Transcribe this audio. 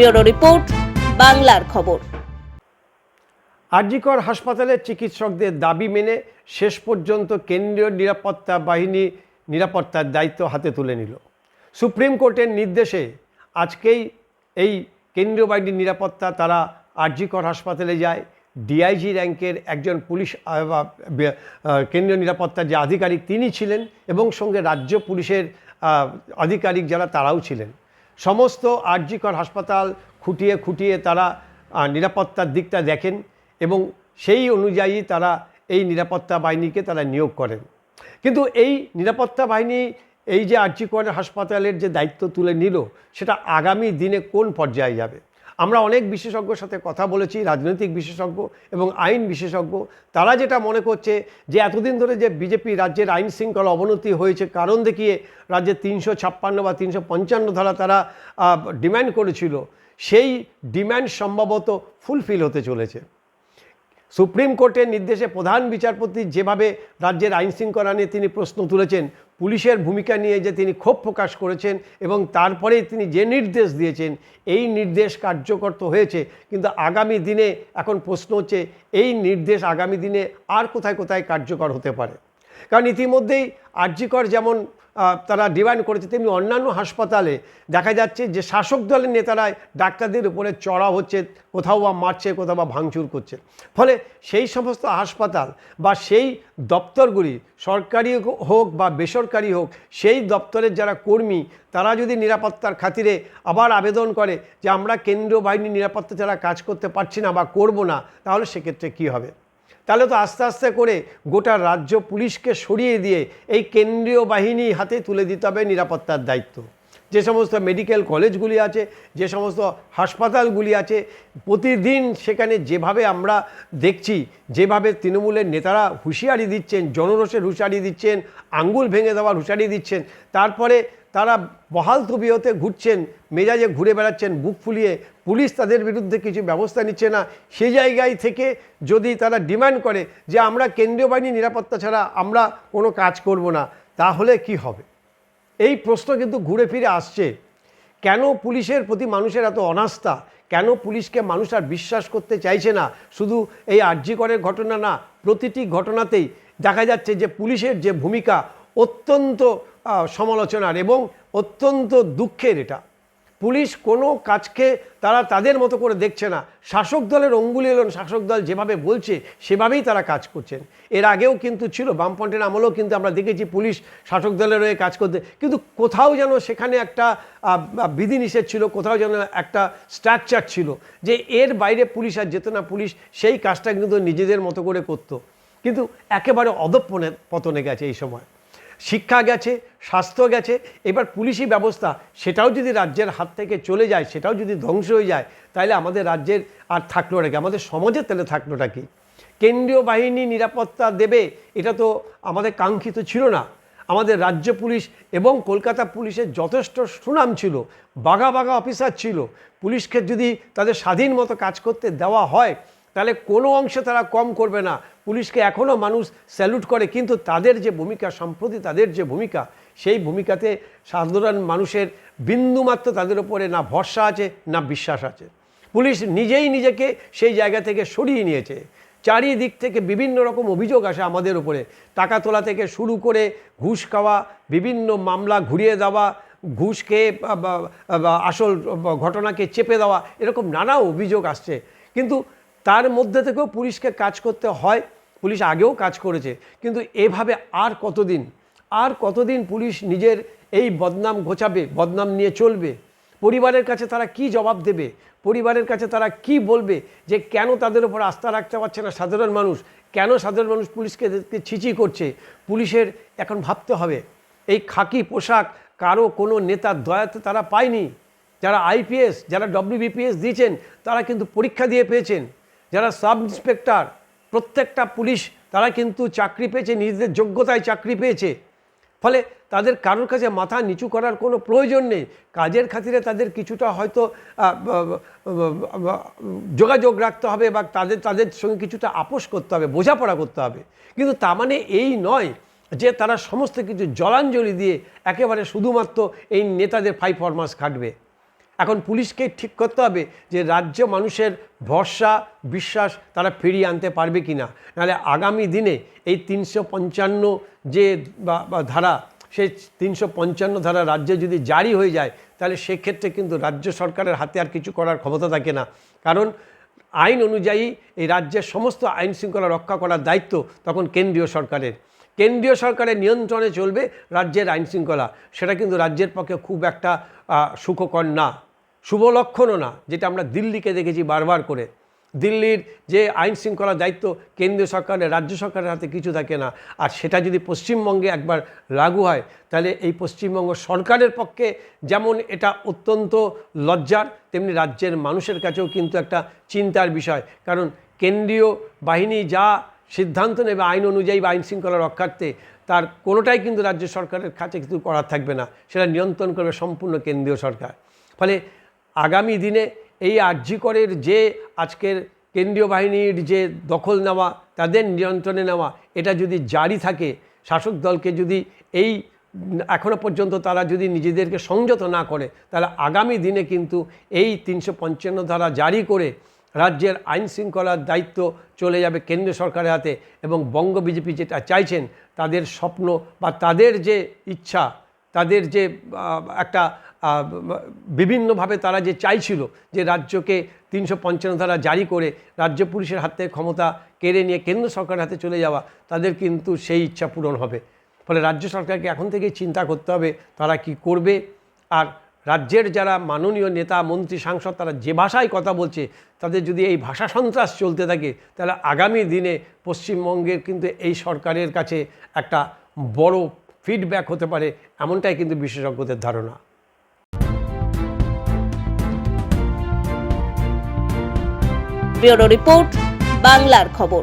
Bureau report, বাংলার খবর। আরজিকর হাসপাতালের চিকিৎসকদের দাবি মেনে শেষ পর্যন্ত কেন্দ্রীয় নিরাপত্তা বাহিনী নিরাপত্তার দায়িত্ব হাতে তুলে নিল। সুপ্রিম কোর্টের নির্দেশে আজকেই এই কেন্দ্রীয় বাহিনীর নিরাপত্তা, তারা আরজিকর হাসপাতালে যায়। ডিআইজি র্যাঙ্কের একজন পুলিশ কেন্দ্রীয় নিরাপত্তার যে আধিকারিক তিনি ছিলেন এবং সঙ্গে রাজ্য পুলিশের আধিকারিক যারা তারাও ছিলেন। সমস্ত আরজিকর হাসপাতাল খুঁটিয়ে খুঁটিয়ে তারা নিরাপত্তার দিকটা দেখেন এবং সেই অনুযায়ী তারা এই নিরাপত্তা বাহিনীকে তারা নিয়োগ করেন। কিন্তু এই নিরাপত্তা বাহিনী এই যে আরজিকর হাসপাতালের যে দায়িত্ব তুলে নিল, সেটা আগামী দিনে কোন পর্যায়ে যাবে? আমরা অনেক বিশেষজ্ঞর সাথে কথা বলেছি, রাজনৈতিক বিশেষজ্ঞ এবং আইন বিশেষজ্ঞ। তারা যেটা মনে করছে যে এতদিন ধরে যে বিজেপি রাজ্যের আইন শৃঙ্খলা অবনতি হয়েছে, কারণ দেখিয়ে রাজ্যে তিনশো ছাপ্পান্ন বা তিনশো পঞ্চান্ন ধারা তারা ডিম্যান্ড করেছিল, সেই ডিম্যান্ড সম্ভবত ফুলফিল হতে চলেছে। সুপ্রিম কোর্টের নির্দেশে প্রধান বিচারপতি যেভাবে রাজ্যের আইন শৃঙ্খলা নিয়ে তিনি প্রশ্ন তুলেছেন, পুলিশের ভূমিকা নিয়ে যে তিনি ক্ষোভ প্রকাশ করেছেন এবং তারপরে তিনি যে নির্দেশ দিয়েছেন, এই নির্দেশ কার্যকর তো হয়েছে। কিন্তু আগামী দিনে এখন প্রশ্ন হচ্ছে, এই নির্দেশ আগামী দিনে আর কোথায় কোথায় কার্যকর হতে পারে? কারণ ইতিমধ্যেই আর্যিকর যেমন তারা ডিমান্ড করেছে তেমনি অন্যান্য হাসপাতালে দেখা যাচ্ছে যে শাসক দলের নেতারাই ডাক্তারদের উপরে চড়া হচ্ছে, কোথাও বা মারছে, কোথাও বা ভাঙচুর করছে। ফলে সেই সমস্ত হাসপাতাল বা সেই দপ্তরগুলি, সরকারি হোক বা বেসরকারি হোক, সেই দপ্তরের যারা কর্মী, তারা যদি নিরাপত্তার খাতিরে আবার আবেদন করে যে আমরা কেন্দ্রীয় বাহিনীর নিরাপত্তা ছাড়া কাজ করতে পারছি না বা করব না, তাহলে সেক্ষেত্রে কী হবে? তাহলে তো আস্তে আস্তে করে গোটা রাজ্য পুলিশকে সরিয়ে দিয়ে এই কেন্দ্রীয় বাহিনী হাতে তুলে দিতে হবে নিরাপত্তার দায়িত্ব। যে সমস্ত মেডিকেল কলেজগুলি আছে, যে সমস্ত হাসপাতালগুলি আছে, প্রতিদিন সেখানে যেভাবে আমরা দেখছি, যেভাবে তৃণমূলের নেতারা হুঁশিয়ারি দিচ্ছেন, জনরোষের হুঁশিয়ারি দিচ্ছেন, আঙ্গুল ভেঙে দেওয়ার হুঁশিয়ারি দিচ্ছেন, তারপরে তারা বহাল তবিয়তে ঘুরছেন, মেজাজে ঘুরে বেড়াচ্ছেন, বুক ফুলিয়ে পুলিশ তাদের বিরুদ্ধে কিছু ব্যবস্থা নিচ্ছে না। সে জায়গায় থেকে যদি তারা ডিমান্ড করে যে আমরা কেন্দ্রীয় বাহিনী নিরাপত্তা ছাড়া আমরা কোনো কাজ করব না, তাহলে কি হবে? এই প্রশ্ন কিন্তু ঘুরে ফিরে আসছে। কেন পুলিশের প্রতি মানুষের এত অনাস্থা? কেন পুলিশকে মানুষ আর বিশ্বাস করতে চাইছে না? শুধু এই আর্যিকরের ঘটনা না, প্রতিটি ঘটনাতেই দেখা যাচ্ছে যে পুলিশের যে ভূমিকা অত্যন্ত সমালোচনার এবং অত্যন্ত দুঃখের এটা। পুলিশ কোনো কাজকে তারা তাদের মতো করে দেখছে না। শাসক দলের অঙ্গুলি এলেন শাসক দল যেভাবে বলছে, সেভাবেই তারা কাজ করছেন। এর আগেও কিন্তু ছিল বামপন্থের আমলেও কিন্তু আমরা দেখেছি পুলিশ শাসক দলের হয়ে কাজ করতে। কিন্তু কোথাও যেন সেখানে একটা বিধিনিষেধ ছিল, কোথাও যেন একটা স্ট্রাকচার ছিল যে এর বাইরে পুলিশ আর যেত না। পুলিশ সেই কাজটা কিন্তু নিজেদের মতো করে করতো। কিন্তু একেবারে অধপনে পতনে গেছে এই সময়। শিক্ষা গেছে, স্বাস্থ্য গেছে, এবার পুলিশি ব্যবস্থা, সেটাও যদি রাজ্যের হাত থেকে চলে যায়, সেটাও যদি ধ্বংস হয়ে যায় তাহলে আমাদের রাজ্যের আর থাকল নাকি আমাদের সমাজের তাহলে থাকলোটা কি? কেন্দ্রীয় বাহিনী নিরাপত্তা দেবে, এটা তো আমাদের কাঙ্ক্ষিত ছিল না। আমাদের রাজ্য পুলিশ এবং কলকাতা পুলিশের যথেষ্ট সুনাম ছিল, বাঘা বাঘা অফিসার ছিল। পুলিশকে যদি তাদের স্বাধীন মতো কাজ করতে দেওয়া হয় তাহলে কোনো অংশে তারা কম করবে না। পুলিশকে এখনও মানুষ স্যালুট করে, কিন্তু তাদের যে ভূমিকা, সম্প্রতি তাদের যে ভূমিকা, সেই ভূমিকাতে সাধারণ মানুষের বিন্দুমাত্র তাদের উপরে না ভরসা আছে, না বিশ্বাস আছে। পুলিশ নিজেই নিজেকে সেই জায়গা থেকে সরিয়ে নিয়েছে। চারিদিক থেকে বিভিন্ন রকম অভিযোগ আসে আমাদের উপরে। টাকা তোলা থেকে শুরু করে ঘুষ খাওয়া, বিভিন্ন মামলা ঘুরিয়ে দেওয়া ঘুষ খেয়ে বা- বা- বা, আসল ঘটনাকে চেপে দেওয়া, এরকম নানা অভিযোগ আসছে। কিন্তু তার মধ্যে থেকেও পুলিশকে কাজ করতে হয়, পুলিশ আগেও কাজ করেছে। কিন্তু এভাবে আর কতদিন? আর কতদিন পুলিশ নিজের এই বদনাম ঘোচাবে, বদনাম নিয়ে চলবে? পরিবারের কাছে তারা কি জবাব দেবে? পরিবারের কাছে তারা কি বলবে যে কেন তাদের উপর আস্থা রাখতে পারছে না সাধারণ মানুষ? কেন সাধারণ মানুষ পুলিশকে ছিচি করছে? পুলিশের এখন ভাবতে হবে, এই খাকি পোশাক কারও কোনো নেতার দয়াতে তারা পায়নি? যারা আইপিএস, যারা ডব্লিউবিপিএস দিয়েছেন, তারা কিন্তু পরীক্ষা দিয়ে পেয়েছেন। যারা সাব ইন্সপেক্টর প্রত্যেকটা পুলিশ, তারা কিন্তু চাকরি পেয়েছে, নিজেদের যোগ্যতায় চাকরি পেয়েছে। ফলে তাদের কারোর কাছে মাথা নিচু করার কোনো প্রয়োজন নেই। কাজের খাতিরে তাদের কিছুটা হয়তো যোগাযোগ রাখতে হবে বা তাদের তাদের সঙ্গে কিছুটা আপোষ করতে হবে, বোঝাপড়া করতে হবে। কিন্তু তা মানে এই নয় যে তারা সমস্ত কিছু জলাঞ্জলি দিয়ে একেবারে শুধুমাত্র এই নেতাদের ফাই ফরমাস খাটবে। এখন পুলিশকে ঠিক করতে হবে যে রাজ্য মানুষের ভরসা, বিশ্বাস তারা ফিরিয়ে আনতে পারবে কি না নাহলে আগামী দিনে এই তিনশো পঞ্চান্ন যে ধারা, সেই তিনশো পঞ্চান্ন ধারা রাজ্যে যদি জারি হয়ে যায়, তাহলে সেক্ষেত্রে কিন্তু রাজ্য সরকারের হাতে আর কিছু করার ক্ষমতা থাকে না। কারণ আইন অনুযায়ী এই রাজ্যের সমস্ত আইন শৃঙ্খলা রক্ষা করার দায়িত্ব তখন কেন্দ্রীয় সরকারের। কেন্দ্রীয় সরকারের নিয়ন্ত্রণে চলবে রাজ্যের আইন শৃঙ্খলা। সেটা কিন্তু রাজ্যের পক্ষে খুব একটা সুখকর না। শুভ লক্ষণও না, যেটা আমরা দিল্লিকে দেখেছি বারবার করে। দিল্লির যে আইন শৃঙ্খলার দায়িত্ব কেন্দ্রীয় সরকারের, রাজ্য সরকারের হাতে কিছু থাকে না। আর সেটা যদি পশ্চিমবঙ্গে একবার লাগু হয়, তাহলে এই পশ্চিমবঙ্গ সরকারের পক্ষে যেমন এটা অত্যন্ত লজ্জার, তেমনি রাজ্যের মানুষের কাছেও কিন্তু একটা চিন্তার বিষয়। কারণ কেন্দ্রীয় বাহিনী যা সিদ্ধান্ত নেবে আইন অনুযায়ী বা আইন শৃঙ্খলা রক্ষার্থে, তার কোনোটাই কিন্তু রাজ্য সরকারের কাছে কিছু করার থাকবে না। সেটা নিয়ন্ত্রণ করবে সম্পূর্ণ কেন্দ্রীয় সরকার। ফলে আগামী দিনে এই আর্যিকরের যে আজকের কেন্দ্রীয় বাহিনীর যে দখল নেওয়া, তাদের নিয়ন্ত্রণে নেওয়া, এটা যদি জারি থাকে, শাসক দলকে যদি এই এখনও পর্যন্ত তারা যদি নিজেদেরকে সংযত না করে, তাহলে আগামী দিনে কিন্তু এই তিনশো পঞ্চান্ন ধারা জারি করে রাজ্যের আইন শৃঙ্খলার দায়িত্ব চলে যাবে কেন্দ্র সরকারের হাতে এবং বঙ্গ বিজেপি যেটা চাইছেন, তাদের স্বপ্ন বা তাদের যে ইচ্ছা, তাদের যে একটা বিভিন্নভাবে তারা যে চাইছিল যে রাজ্যকে তিনশো পঞ্চান্ন ধারা জারি করে রাজ্য পুলিশের হাতে ক্ষমতা কেড়ে নিয়ে কেন্দ্র সরকারের হাতে চলে যাওয়া, তাদের কিন্তু সেই ইচ্ছা পূরণ হবে। ফলে রাজ্য সরকারকে এখন থেকেই চিন্তা করতে হবে তারা কি করবে। আর রাজ্যের যারা মাননীয় নেতা, মন্ত্রী, সাংসদ, তারা যে ভাষায় কথা বলছে, তাদের যদি এই ভাষা সন্ত্রাস চলতে থাকে, তাহলে আগামী দিনে পশ্চিমবঙ্গের কিন্তু এই সরকারের কাছে একটা বড় ফিডব্যাক হতে পারে, এমনটাই কিন্তু বিশেষজ্ঞদের ধারণা। ব্যুরো রিপোর্ট বাংলার খবর।